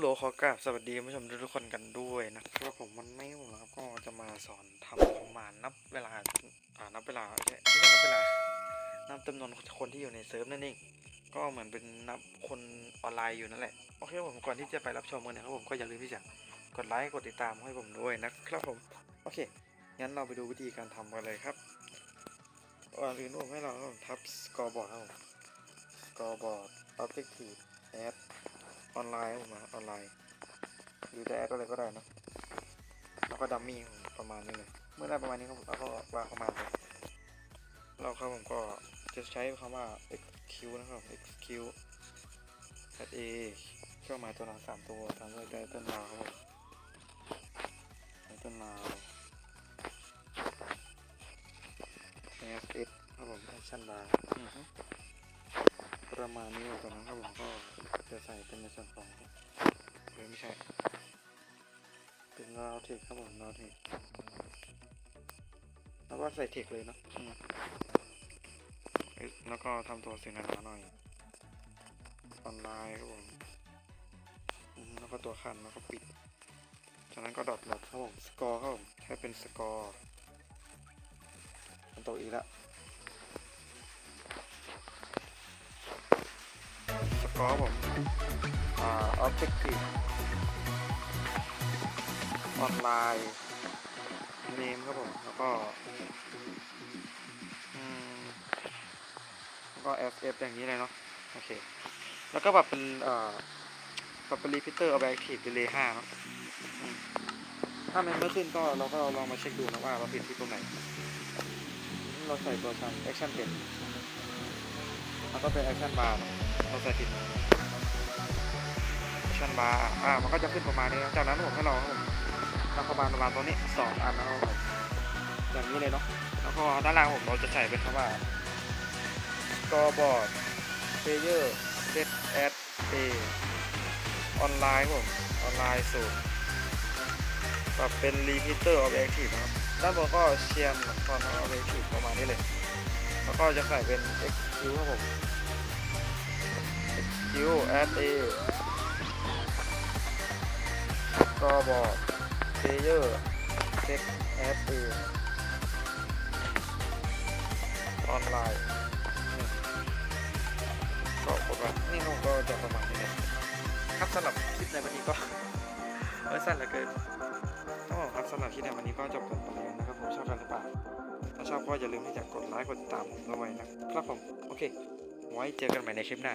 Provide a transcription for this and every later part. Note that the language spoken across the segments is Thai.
โหลขอกราบสวัสดีผู้ชมทุกๆคนกันด้วยนะครับผมวันนี้ผมนะครับก็จะมาสอนทำประมาณนับเวลาอ่านับเวลาไม่ใช่ไม่ใช่นับเวลานับจำนวนคนที่อยู่ในเซิร์ฟนั่นเองก็เหมือนเป็นนับคนออนไลน์อยู่นั่นแหละโอเคผมก่อนที่จะไปรับชมกันนะครับผมก็อย่าลืมที่จะกดไลค์กดติดตามให้ผมด้วยนะครับผมโอเคงั้นเราไปดูวิธีการทำกันเลยครับก่อนอื่นผมให้เราทับสกอร์บอร์ดครับสกอร์บอร์ด objective add อ ออนไลน์ผมมาออนไลน์หรือแอดอะไรก็ได้นะแล้วก็ดัมมี่ประมาณนี้เลยเมื่อได้ประมาณนี้ครับผมแล้วก็วางเข้ามาเลยเราครับผมก็จะใช้คำว่า execute นะครับ execute add a เครื่องหมายตัวหลังสามตัวตามด้วยไตเติ้ลนาวครับไตเติ้ลนาว s s ครับผม action bar อือ ประมาณนี้จากนั้นครับผมก็จะใส่เป็นในส่วนของเฮ้ยไม่ใช่ เป็นราวเทคครับผมราวเทคแล้วก็ใส่เทคเลยเนอะแล้วก็ทำตัวเสีหนาหน่อยออนไลน์ครับผมแล้วก็ตัวคันแล้วก็ปิด จากนั้นก็ดอทดอทครับผมสกอร์ครับผมให้เป็นสกอร์มันตกอีกแล้วสกอร์ผมอ่า objective ออนไลน์เนมครับผม แล้วก็แล้วก็ ff อย่างนี้เลยเนาะโอเค แล้วก็ปรับเป็นเอ่อปรับเป็น repeater objective delay 5เนาะถ้ามันไม่ขึ้นก็เราก็ลองมาเช็คดูนะว่าเราผิดที่ตรงไหน เราใส่ตัวชัน action เป็นแล้วก็เป็น action bar นะ เราใส่ผิดชันบาร์อ่ามันก็จะขึ้นประมาณนี้จากนั้นผมให้เราครับผมตั้งประมาณประมาณตัวนี้สองอันนะครับอย่างนี้เลยเนาะแล้วก็ด้านล่างผมเราจะใส่เป็นคำว่า scoreboard player set at a ออนไลน์ผมออนไลน์สูตรปรับเป็น repeater objective นะครับด้านบนก็เชียร์ตอน objective ประมาณนี้เลย แล้วก็จะใส่เป็น execute ครับผม execute at a ก็บอกเพลเยอร์เซ็ตแอดเอออนไลน์ก็กดว่านี่ผมก็จะประมาณนี้นะครับสำหรับคลิปในวันนี้ก็เออสั้นเหลือเกินก็ครับสำหรับคลิปในวันนี้ก็จบกันไปแล้วนะครับผมชอบกันหรือเปล่าถ้าชอบก็อย่าลืมที่จะกดไลค์กดติดตามผมด้วยนะครับผมโอเค ไว้เจอกันใหม่ในคลิปหน้า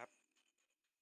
บ